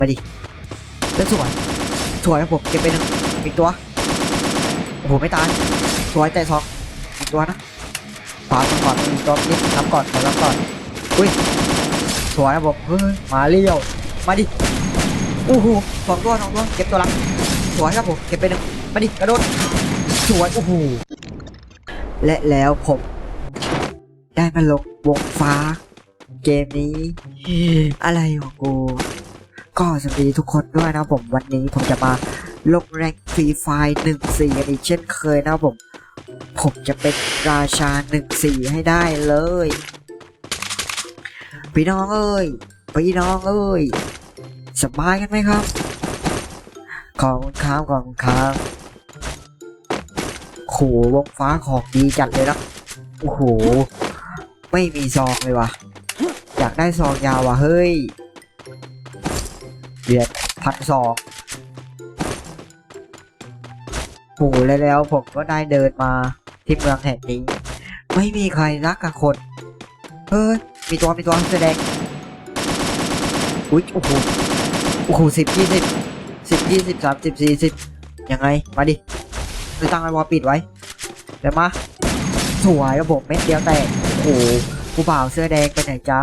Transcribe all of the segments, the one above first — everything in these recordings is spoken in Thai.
มาดิแล้วสวยสวยครับผมเก็บไปหนึ่งอีกตัวโอ้โหไม่ตายสวยแต่สองอีกตัวนะขวาก่อนอีกตัวนี่รับก่อนขอรับก่อนอุ้ยสวยครับผมเฮ้ยมาเลี้ยวมาดิโอ้โหสองตัวสองตัวเก็บตัวลังสวยครับผมเก็บไปหนึ่งมาดิกระโดดสวยโอ้โหและแล้วผมได้มาลงวงฟ้า เกมนี้ อะไรของกู ก็สวัสดีทุกคนด้วยนะผมวันนี้ผมจะมาลงแรงฟรีไฟหนึ่งสี่กันอีกเช่นเคยนะผม ผมจะเป็นราชาหนึ่งสี่ให้ได้เลยพี่น้องเอ้ยพี่น้องเอ้ยสบายกันไหมครับ ขอบคุณครับขอบคุณครับโหวงฟ้าของดีจัดเลยนะโอ้โหไม่มีซองเลยว่ะ อยากได้ซองยาวว่ะเฮ้ย เดือนพันสองโหแล้วแล้วผมก็ได้เดินมาที่เมืองแห่งนี้ ไม่มีใครรักกับคนเฮ้ยมีตัวมีตัวแสดงอุ้ยโอ้โหโอ้โหสิบยี่สิบสิบยี่สิบสามสิบสี่สิบยังไง มาดิไปตั้งไอวอลปิดไว้เดี๋ยวมาสวยรับผมเม็ดเดียวแตกโอ้โหผู้บ่าวเสื้อแดงไปไหนจ้า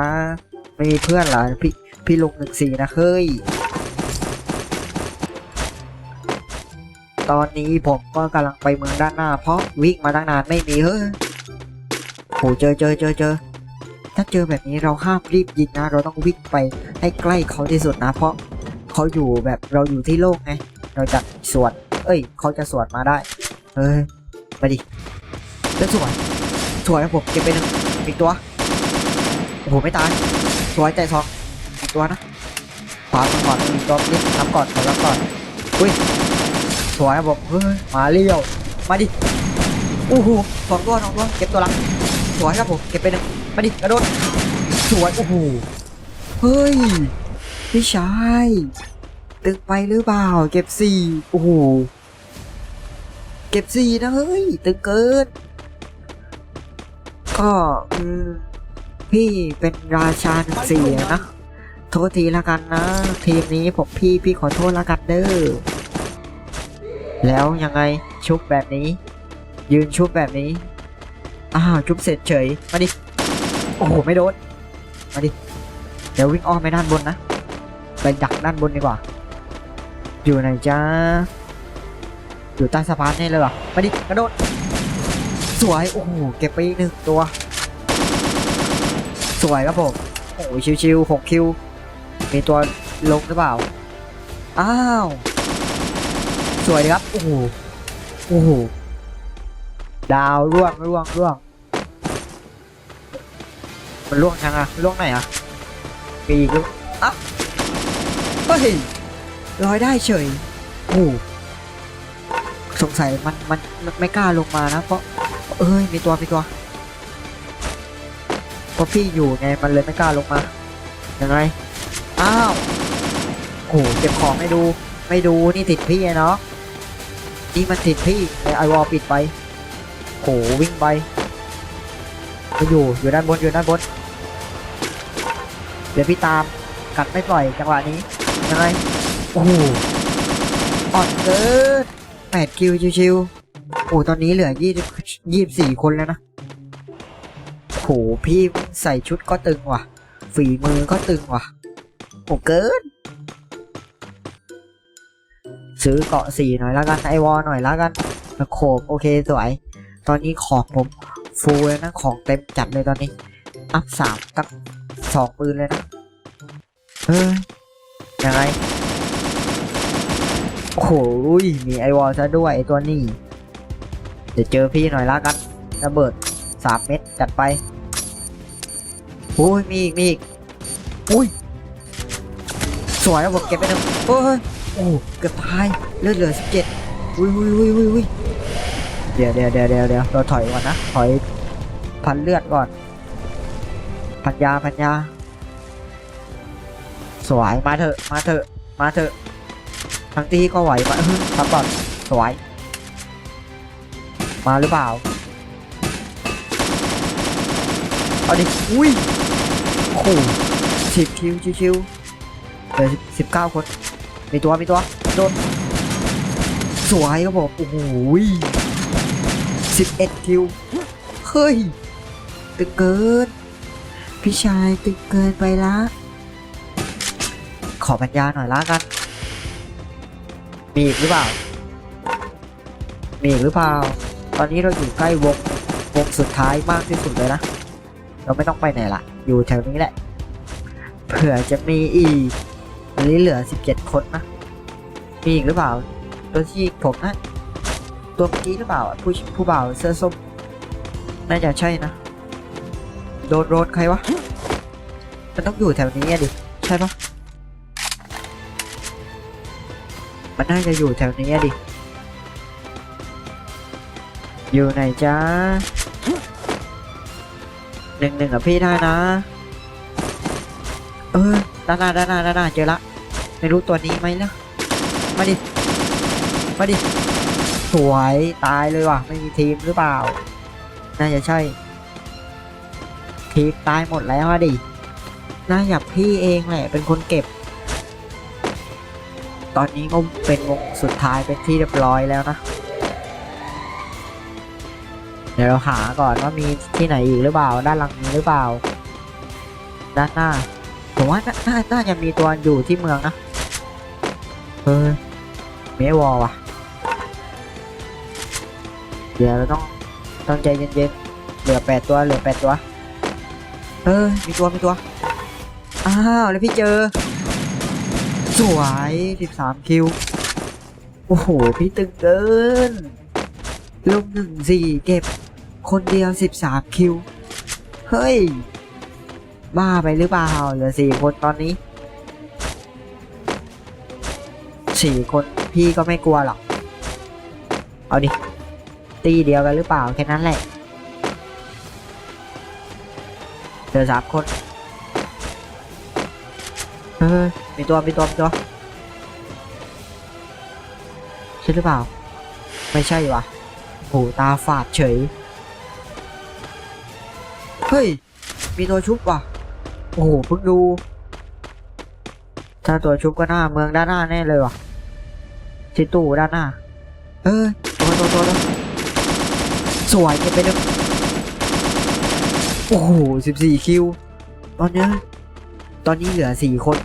ไม่มีเพื่อนเหรอพี่พี่ลุงหนึ่งสี่นะเฮ้ย ตอนนี้ผมก็กำลังไปเมืองด้านหน้า เพราะวิ่งมาตั้งนานไม่มีเฮ้ยโหเจอเจอเจอเจอ ถ้าเจอแบบนี้เราห้ามรีบยิงนะ เราต้องวิ่งไปให้ใกล้เขาที่สุดนะ เพราะเขาอยู่แบบเราอยู่ที่โลกไง เราจะสวนเอ้ย เขาจะสวนมาได้ เฮ้ยมาดิแล้วสวนสวยครับผมเก็บไปหนึ่งอีกตัวโอ้โหไม่ตายสวยแต่สองอีกตัวนะขวาก่อนอีกตัวนี่รับก่อนขอรับก่อนอุ้ย สวยครับผมเฮ้ยมาเลี้ยวมาดิโอ้โหสองตัวสองตัวเก็บตัวหลังสวยครับผมเก็บไปหนึ่งมาดิกระโดดสวยโอ้โหเฮ้ยพี่ชายตึกไปหรือเปล่า เก็บสี่โอ้โหเก็บสี่นะเฮ้ยตึกเกินก็พี่เป็นราชาหนึ่งสี่นะโทษทีละกันนะ ทีมนี้ผมพี่พี่ขอโทษละกันเด้อ แล้วยังไงชุบแบบนี้ ยืนชุบแบบนี้ อ้าวชุบเสร็จเฉย มาดิ โอ้โห ไม่โดน มาดิ เดี๋ยววิ่งอ้อมไปด้านบนนะ ไปดักด้านบนดีกว่า อยู่ไหนจ้า อยู่ใต้สะพานนี่เลยเหรอ มาดิ กระโดด สวย โอ้โห เก็บไปอีกหนึ่งตัว สวยครับผม โอ้โหชิวๆหกคิว มีตัวลงหรือเปล่า อ้าว สวยดีครับ โอ้โห โอ้โห ดาวร่วงร่วงร่วง มันร่วงยังอะร่วงไหนอะปีกหรืออะเฮ้ยลอยได้เฉย โอ้โหสงสัยมันมันมันไม่กล้าลงมานะ เพราะ เอ้ย มีตัวมีตัวเพราะพี่อยู่ไงมันเลยไม่กล้าลงมา ยังไง อ้าว โอ้โหเก็บของไม่ดู ไม่ดูนี่ติดพี่ไงเนาะ นี่มันติดพี่ไอวอลปิดไปโหวิ่งไปมาอยู่อยู่ด้านบนอยู่ด้านบนเดี๋ยวพี่ตามกัดไม่ปล่อยจังหวะนี้ยังไงโอ้โหอ่อนเกินแปดคิวชิวๆโอ้ตอนนี้เหลือยี่ยี่สี่คนแล้วนะโหพี่ใส่ชุดก็ตึงว่ะ ฝีมือก็ตึงว่ะโอ้เกิน ซื้อเกาะสีหน่อยแล้วกันไอวอลหน่อยแล้วกันตะโขบโอเคสวย ตอนนี้ของผมฟูลแล้วนะของเต็มจัดเลยตอนนี้ อัพสามกับสองปืนเลยนะเฮ้ยยังไงโอ้โหมีไอวอลซะด้วยไอตัวนี้เดี๋ยวเจอพี่หน่อยละกันระเบิดสามเม็ดจัดไปโอ้ยมีอีกมีอีกอุ้ยสวยแล้วผมเก็บไปหนึ่งโอ้ย โอ้เกือบตายเลือดเหลือสิบเจ็ดอุ้ยอุ้ยอุ้ยอุ้ยอุ้ยเดี๋ยวเดี๋ยวเดี๋ยวเดี๋ยวเดี๋ยวเราถอยก่อนนะถอยพันเลือดก่อน พันยาพันยา สวย มาเถอะมาเถอะมาเถอะทั้งที่ก็ไหวมาฮึครับก่อนสวย มาหรือเปล่าเอาดิอุ้ยโอ้โหสิบคิวชิวๆเหลือสิบเก้าคน มีตัวมีตัวโดนสวยครับผมโอ้โหสิบเอ็ดคิวเฮ้ยตึกเกินพี่ชายตึกเกินไปละ ขอปัญญาหน่อยละกัน มีอีกหรือเปล่า มีอีกหรือเปล่า ตอนนี้เราอยู่ใกล้วงวงสุดท้ายมากที่สุดเลยนะ เราไม่ต้องไปไหนละ อยู่แถวนี้แหละ เผื่อจะมีอีก อันนี้เหลือ 17 คนนะมีอีกหรือเปล่า ตัวที่ผมนะ ตัวเมื่อกี้หรือเปล่า ผู้ผู้บ่าวเสื้อส้ม น่าจะใช่นะ โดนโดนใครวะ มันต้องอยู่แถวนี้ดิ ใช่ปะมันน่าจะอยู่แถวนี้ดิ อยู่ไหนจ้าหนึ่งหนึ่งกับพี่ได้นะ เออ ด้านหน้าด้านหน้าด้านหน้าเจอละไม่รู้ตัวนี้ไหมนะมาดิมาดิสวยตายเลยว่ะไม่มีทีมหรือเปล่าน่าจะใช่ทีมตายหมดแล้วอะดิน่าอยากพี่เองแหละเป็นคนเก็บ ตอนนี้ก็เป็นวงสุดท้ายเป็นที่เรียบร้อยแล้วนะเดี๋ยวเราหาก่อนว่ามีที่ไหนอีกหรือเปล่า ด้านหลังนี้หรือเปล่า ด้านหน้า ผมว่าน่าน่าจะมีตัวอยู่ที่เมืองนะเออเมวอว่ะ เดี๋ยวเราต้องต้องใจเย็นๆ เหลือแปดตัว เหลือแปดตัว เออ มีตัว มีตัว อ้าว แล้วพี่เจอ สวยสิบสามคิว โอ้โห พี่ตึงเกินลูกหนึ่งสี่เก็บ คนเดียวสิบสามคิว เฮ้ย บ้าไปหรือเปล่าเหลือสี่คนตอนนี้สี่คนพี่ก็ไม่กลัวหรอก เอาดิ ตีเดียวกันหรือเปล่าแค่นั้นแหละเหลือสามคนเออมีตัวมีตัวมีตัวใช่หรือเปล่า ไม่ใช่วะโหตาฝาดเฉย เฮ้ย มีตัวชุบว่ะ โอ้โหเพิ่งดู ถ้าตัวชุบก็หน้าเมืองด้านหน้าแน่เลยว่ะที่ตู้ด้านหน้า เออตัวตัวตัวตัวสวยเก็บไปเลยโอ้โหสิบสี่คิว ตอนเนี้ยตอนนี้เหลือสี่คน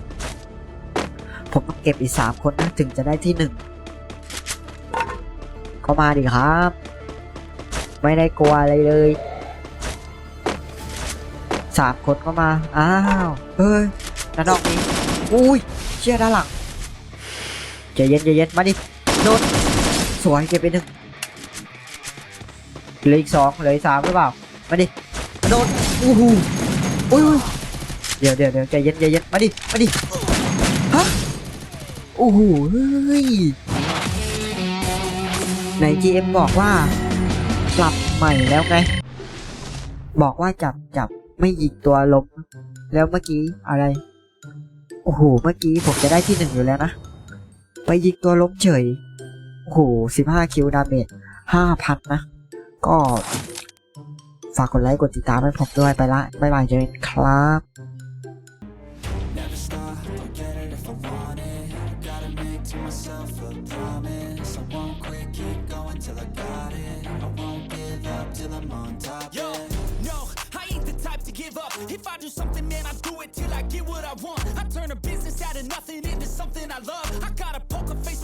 ผมต้องเก็บอีกสามคนนะถึงจะได้ที่หนึ่งก็มาดิครับ ไม่ได้กลัวอะไรเลย สามคนก็มา อ้าวเฮ้ยด้านนอกนี้อุ้ยเชี่ยด้านหลังใจเย็นใจเย็นมาดิโดนสวยเก็บไปหนึ่งเหลืออีกสองเหลืออีกสามหรือเปล่ามาดิโดนอู้หูอุ้ยเดี๋ยวเดี๋ยวเดี๋ยวใจเย็นใจเย็นมาดิมาดิฮะโอ้โหเฮ้ยใน GM บอกว่ากลับใหม่แล้วไง บอกว่าจับจับ ไม่ยิงตัวล้มแล้วเมื่อกี้อะไร โอ้โห เมื่อกี้ผมจะได้ที่หนึ่งอยู่แล้วนะ ไปยิงตัวล้มเฉย โอ้โหสิบห้าคิวดาเมจห้าพันนะ ก็ ฝากกดไลค์กดติดตามให้ผมด้วยไปละบ๊ายบายเจอกันครับ till I'm on top. yeah give up. If I do something, man, I do it till I get what I want. I turn a business out of nothing into something I love. I got a poker face